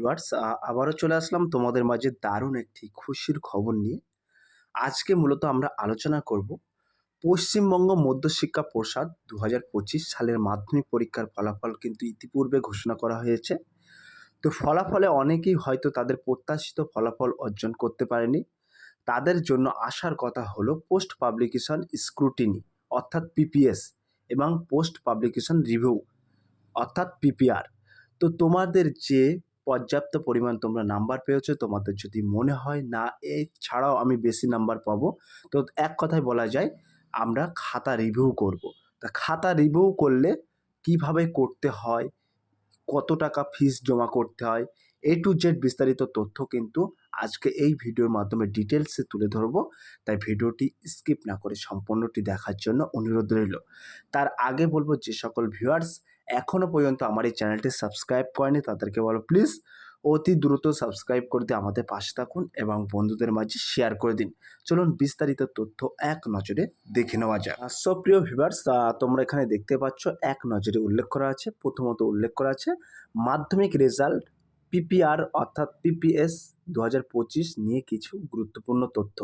Viewers আবারও চলে আসলাম তোমাদের মাঝে দারুণ একটি খুশির খবর নিয়ে। আজকে মূলত আমরা আলোচনা করব পশ্চিমবঙ্গ মধ্যশিক্ষা পর্ষদ দু সালের মাধ্যমিক পরীক্ষার ফলাফল কিন্তু ইতিপূর্বে ঘোষণা করা হয়েছে। তো ফলাফলে অনেকেই হয়তো তাদের প্রত্যাশিত ফলাফল অর্জন করতে পারেনি। তাদের জন্য আসার কথা হলো পোস্ট পাবলিকেশন স্ক্রুটিনি, অর্থাৎ পিপিএস এবং পোস্ট পাবলিকেশন রিভিউ, অর্থাৎ পিপিআর তো তোমাদের যে পর্যাপ্ত পরিমাণ তোমরা নাম্বার পেয়েছ, তোমাদের যদি মনে হয় না এই ছাড়াও আমি বেশি নাম্বার পাবো তো এক কথায় বলা যায়, আমরা খাতা রিভিউ করব। তা খাতা রিভিউ করলে কীভাবে করতে হয়, কত টাকা ফিস জমা করতে হয় এ টু জেড বিস্তারিত তথ্য কিন্তু আজকে এই ভিডিওর মাধ্যমে ডিটেলসে তুলে ধরবো। তাই ভিডিওটি স্কিপ না করে সম্পূর্ণটি দেখার জন্য অনুরোধ রইল। তার আগে বলব, যে সকল ভিউয়ার্স এখনও পর্যন্ত আমার এই চ্যানেলটি সাবস্ক্রাইব করেনি, তাদেরকে বলো প্লিজ অতি দ্রুত সাবস্ক্রাইব করে দিয়ে আমাদের পাশে থাকুন এবং বন্ধুদের মাঝে শেয়ার করে দিন। চলুন বিস্তারিত তথ্য এক নজরে দেখে নেওয়া যাক। সুপ্রিয় ভিভার্স তোমরা এখানে দেখতে পাচ্ছ এক নজরে উল্লেখ করা আছে, প্রথমত উল্লেখ করা আছে, মাধ্যমিক রেজাল্ট পিপিআর অর্থাৎ পিপিএস দু হাজার পঁচিশ নিয়ে কিছু গুরুত্বপূর্ণ তথ্য।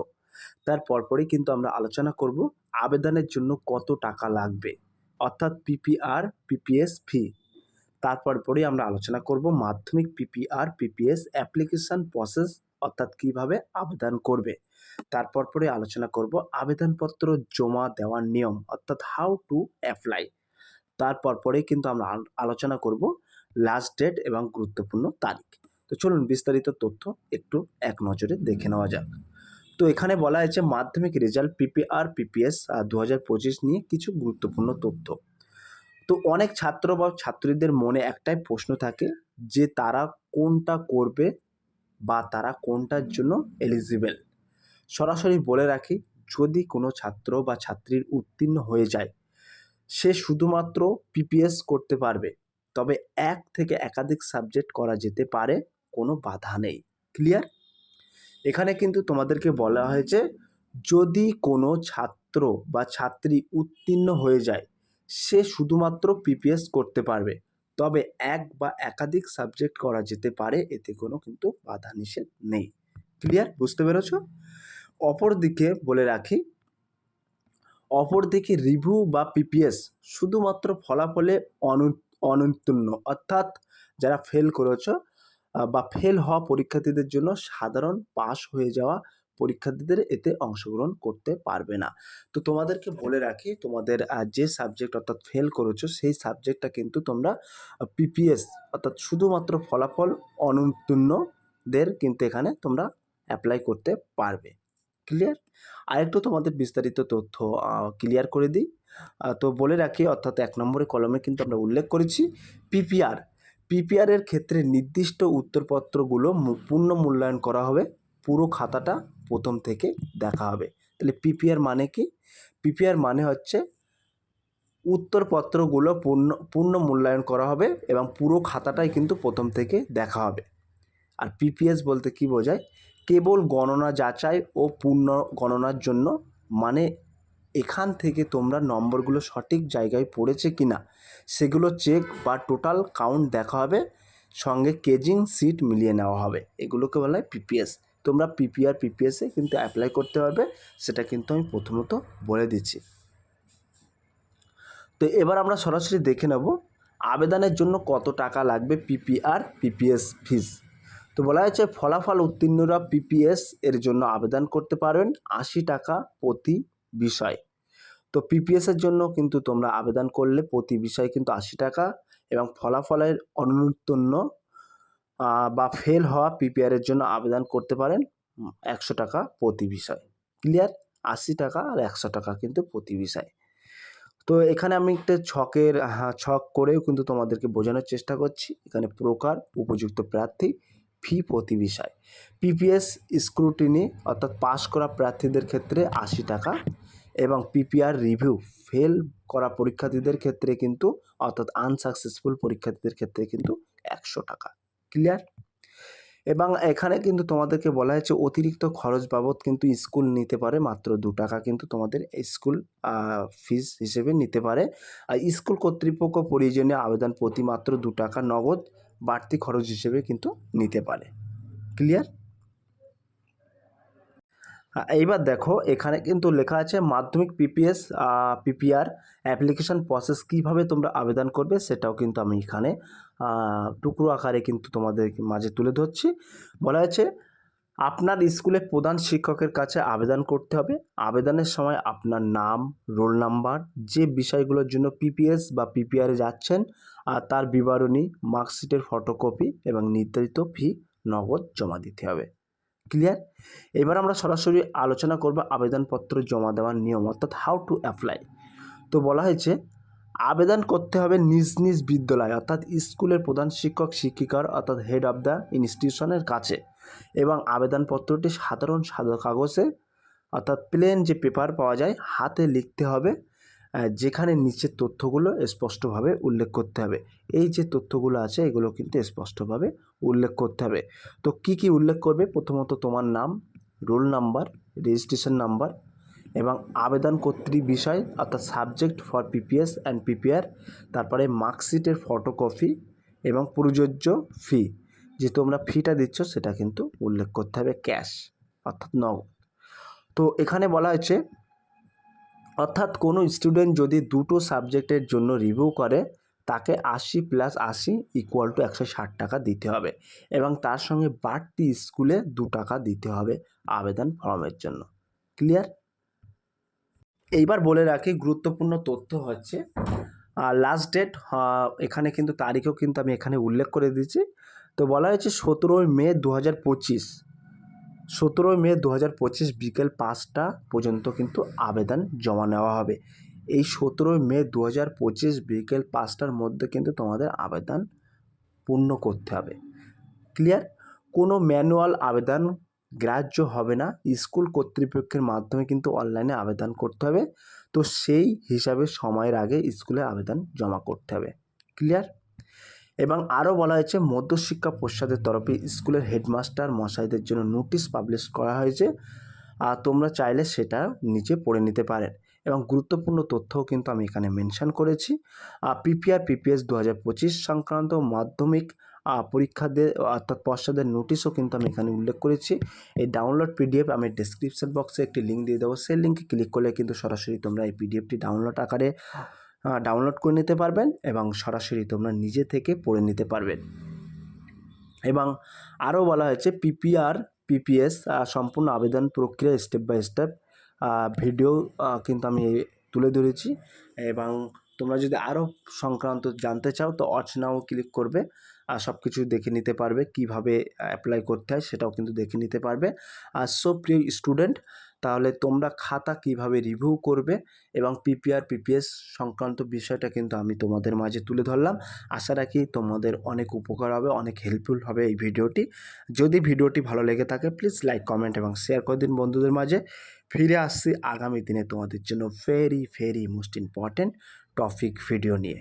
তার পরপরই কিন্তু আমরা আলোচনা করব আবেদনের জন্য কত টাকা লাগবে, অর্থাৎ পিপিআর, পিপিএস ফি। তারপর পরেই আমরা আলোচনা করব মাধ্যমিক পিপিআর, পিপিএস অ্যাপ্লিকেশান প্রসেস, অর্থাৎ কীভাবে আবেদন করবে। তারপর পরে আলোচনা করব আবেদনপত্র জমা দেওয়ার নিয়ম, অর্থাৎ হাউ টু অ্যাপ্লাই তারপর পরেই কিন্তু আমরা আলোচনা করব লাস্ট ডেট এবং গুরুত্বপূর্ণ তারিখ। তো চলুন বিস্তারিত তথ্য একটু এক নজরে দেখে নেওয়া যাক। তো এখানে বলা হয়েছে, মাধ্যমিক রেজাল্ট পিপিআর, পিপিএস দু হাজার পঁচিশ নিয়ে কিছু গুরুত্বপূর্ণ তথ্য। তো অনেক ছাত্র বা ছাত্রীদের মনে একটাই প্রশ্ন থাকে, যে তারা কোনটা করবে বা তারা কোনটার জন্য এলিজিবেল সরাসরি বলে রাখি, যদি কোনো ছাত্র বা ছাত্রীর উত্তীর্ণ হয়ে যায়, সে শুধুমাত্র পিপিএস করতে পারবে। তবে এক থেকে একাধিক সাবজেক্ট করা যেতে পারে কোনো বাধা নেই। ক্লিয়ার এখানে কিন্তু তোমাদেরকে বলা হয়েছে, যদি কোনো ছাত্র বা ছাত্রী উত্তীর্ণ হয়ে যায়, সে শুধুমাত্র পিপিএস করতে পারবে। তবে এক বা একাধিক সাবজেক্ট করা যেতে পারে, এতে কোনো কিন্তু বাধা নিষেধ নেই। ক্লিয়ার বুঝতে পেরেছ? অপরদিকে বলে রাখি, অপরদিকে রিভিউ বা পিপিএস শুধুমাত্র ফলাফলে অনু অনুত্তীর্ণ অর্থাৎ যারা ফেল করেছ বা ফেল হওয়া পরীক্ষার্থীদের জন্য সাধারণ পাস হয়ে যাওয়া পরীক্ষার্থীদের এতে অংশগ্রহণ করতে পারবে না। তো তোমাদেরকে বলে রাখি, তোমাদের যে সাবজেক্ট অর্থাৎ ফেল করেছ, সেই সাবজেক্টটা কিন্তু তোমরা পিপিএস অর্থাৎ শুধুমাত্র ফলাফল অনুত্তীর্ণদের কিন্তু এখানে তোমরা অ্যাপ্লাই করতে পারবে। ক্লিয়ার আরেকটু তোমাদের বিস্তারিত তথ্য ক্লিয়ার করে দিই। তো বলে রাখি, অর্থাৎ এক নম্বরে কলমে কিন্তু আমরা উল্লেখ করেছি পিপিআর পিপিআরের ক্ষেত্রে নির্দিষ্ট উত্তরপত্রগুলো পূর্ণ মূল্যায়ন করা হবে। পুরো খাতাটা প্রথম থেকে দেখা হবে। তাহলে পিপিআর মানে কি? পিপিআর মানে হচ্ছে উত্তরপত্রগুলো পূর্ণ পূর্ণ মূল্যায়ন করা হবে এবং পুরো খাতাটাই কিন্তু প্রথম থেকে দেখা হবে। আর পিপিএস বলতে কি বোঝায়? কেবল গণনা যাচাই ও পূর্ণ গণনার জন্য মানে এখান থেকে তোমরা নম্বরগুলো সঠিক জায়গায় পড়েছে কি না সেগুলো চেক বা টোটাল কাউন্ট দেখা হবে, সঙ্গে কেজিং সিট মিলিয়ে নেওয়া হবে। এগুলোকে বলা হয় পিপিএস তোমরা পিপিআর পিপিএসে কিন্তু অ্যাপ্লাই করতে পারবে, সেটা কিন্তু আমি প্রথমত বলে দিচ্ছি। তো এবার আমরা সরাসরি দেখে নেব, আবেদনের জন্য কত টাকা লাগবে পিপিআর পিপিএস ফিস তো বলা হয়েছে, ফলাফল উত্তীর্ণরা পিপিএস এর জন্য আবেদন করতে পারবেন আশি টাকা প্রতি বিষয়। তো পিপিএসের জন্য কিন্তু তোমরা আবেদন করলে প্রতি বিষয় কিন্তু আশি টাকা এবং ফলাফলের অনুত্তীর্ণ বা ফেল হওয়া পিপিআরের জন্য আবেদন করতে পারেন একশো টাকা প্রতি বিষয়। ক্লিয়ার আশি টাকা আর একশো টাকা কিন্তু প্রতি বিষয়। তো এখানে আমি একটা ছকের ছক করেও কিন্তু তোমাদেরকে বোঝানোর চেষ্টা করছি। এখানে প্রকার উপযুক্ত প্রার্থী ফি প্রতি বিষয়। পিপিএস স্ক্রুটিনি অর্থাৎ পাস করা প্রার্থীদের ক্ষেত্রে আশি টাকা এবং পিপিআর রিভিউ ফেল করা পরীক্ষার্থীদের ক্ষেত্রে কিন্তু, অর্থাৎ আনসাকসেসফুল পরীক্ষার্থীদের ক্ষেত্রে কিন্তু একশো টাকা। ক্লিয়ার? এবং এখানে কিন্তু তোমাদেরকে বলা হয়েছে, অতিরিক্ত খরচ বাবদ কিন্তু স্কুল নিতে পারে, মাত্র দু টাকা কিন্তু তোমাদের স্কুল ফিস হিসেবে নিতে পারে। আর স্কুল কর্তৃপক্ষ প্রয়োজনীয় আবেদন প্রতি মাত্র দু টাকা নগদ বাড়তি খরচ হিসেবে কিন্তু নিতে পারে। ক্লিয়ার? এইবার দেখো, এখানে কিন্তু লেখা আছে মাধ্যমিক পিপিএস পিপিআর অ্যাপ্লিকেশন প্রসেস কীভাবে তোমরা আবেদন করবে সেটাও কিন্তু আমি এখানে টুকরো আকারে কিন্তু তোমাদের মাঝে তুলে ধরছি। বলা হয়েছে, আপনার স্কুলে প্রধান শিক্ষকের কাছে আবেদন করতে হবে। আবেদনের সময় আপনার নাম, রোল নাম্বার, যে বিষয়গুলোর জন্য পিপিএস বা পিপিআরে যাচ্ছেন, আর তার বিবরণী, মার্কশিটের ফটোকপি এবং নির্ধারিত ফি নগদ জমা দিতে হবে। ক্লিয়ার এবার আমরা সরাসরি আলোচনা করব আবেদনপত্র জমা দেওয়ার নিয়ম, অর্থাৎ হাউ টু অ্যাপ্লাই তো বলা হয়েছে, আবেদন করতে হবে নিজ নিজ বিদ্যালয়, অর্থাৎ স্কুলের প্রধান শিক্ষক, শিক্ষিকার, অর্থাৎ হেড অফ দ্য ইনস্টিটিউশনের কাছে। এবং আবেদনপত্রটি সাধারণ সাদা কাগজে, অর্থাৎ প্লেন যে পেপার পাওয়া যায়, হাতে লিখতে হবে। যেখানে নিচের তথ্যগুলো স্পষ্টভাবে উল্লেখ করতে হবে। এই যে তথ্যগুলো আছে, এগুলো কিন্তু স্পষ্টভাবে উল্লেখ করতে হবে। তো কি কি উল্লেখ করবে? প্রথমত তোমার নাম, রোল নাম্বার, রেজিস্ট্রেশন নাম্বার এবং আবেদন কর্তৃ বিষয়, অর্থাৎ subject for PPS and PPR, তারপরে মার্কশিটের ফটোকপি এবং প্রযোজ্য ফি। যে তোমরা ফিটা দিচ্ছ, সেটা কিন্তু উল্লেখ করতে হবে ক্যাশ, অর্থাৎ নগদ। তো এখানে বলা হয়েছে অর্থাৎ কোনো স্টুডেন্ট যদি দুটো সাবজেক্টের জন্য রিভিউ করে, তাকে আশি প্লাস আশি ইকুয়াল টু একশো ষাট টাকা দিতে হবে এবং তার সঙ্গে বাড়তি স্কুলে দু টাকা দিতে হবে আবেদন ফর্মের জন্য। ক্লিয়ার এইবার বলে রাখি, গুরুত্বপূর্ণ তথ্য হচ্ছে লাস্ট ডেট এখানে কিন্তু তারিখও কিন্তু আমি এখানে উল্লেখ করে দিয়েছি। তো বলা হয়েছে সতেরোই মে দু হাজার পঁচিশ। সতেরোই মে দু হাজার পঁচিশ বিকেল পাঁচটা পর্যন্ত কিন্তু আবেদন জমা নেওয়া হবে। এই সতেরোই মে দু হাজার পঁচিশ বিকেল পাঁচটার মধ্যে কিন্তু তোমাদের আবেদন পূর্ণ করতে হবে। ক্লিয়ার? কোনো ম্যানুয়াল আবেদন গ্রাহ্য হবে না। স্কুল কর্তৃপক্ষের মাধ্যমে কিন্তু অনলাইনে আবেদন করতে হবে। তো সেই হিসাবে সময়ের আগে স্কুলে আবেদন জমা করতে হবে। ক্লিয়ার? এবং আরও বলা হয়েছে, মধ্যশিক্ষা পর্ষদের তরফে স্কুলের হেডমাস্টার মশাইদের জন্য নোটিশ পাবলিশ করা হয়েছে। আর তোমরা চাইলে সেটা নিচে পড়ে নিতে পারেন। এবং গুরুত্বপূর্ণ তথ্যও কিন্তু আমি এখানে মেনশন করেছি। আর পিপিআর, পিপিএস দু হাজার পঁচিশ সংক্রান্ত মাধ্যমিক পরীক্ষাদের, অর্থাৎ পর্ষদের নোটিশও কিন্তু আমি এখানে উল্লেখ করেছি। এই ডাউনলোড পিডিএফ আমি ডিসক্রিপশন বক্সে একটি লিঙ্ক দিয়ে দেবো। সেই লিঙ্কে ক্লিক করলে কিন্তু সরাসরি তোমরা এই পিডিএফটি ডাউনলোড আকারে ডাউনলোড করে নিতে পারবেন এবং সরাসরি তোমরা নিজে থেকে পড়ে নিতে পারবেন। এবং আরও বলা হয়েছে পিপিআর পিপিএস সম্পূর্ণ আবেদন প্রক্রিয়া স্টেপ বাই স্টেপ ভিডিও কিন্তু আমি তুলে ধরেছি। এবং তোমরা যদি আরও সংক্রান্ত জানতে চাও, তো অচ নাও ক্লিক করবে। আর সব কিছু দেখে নিতে পারবে, কীভাবে অ্যাপ্লাই করতে হয় সেটাও কিন্তু দেখে নিতে পারবে। আর সো প্রিয় স্টুডেন্ট তাহলে তোমরা খাতা কীভাবে রিভিউ করবে এবং পিপিআর পিপিএস সংক্রান্ত বিষয়টা কিন্তু আমি তোমাদের মাঝে তুলে ধরলাম। আশা রাখি তোমাদের অনেক উপকার হবে, অনেক হেল্পফুল হবে এই ভিডিওটি। যদি ভিডিওটি ভালো লেগে থাকে প্লিজ লাইক কমেন্ট এবং শেয়ার করে দিন বন্ধুদের মাঝে। ফিরে আসছি আগামী দিনে তোমাদের জন্য very very most important topic video নিয়ে।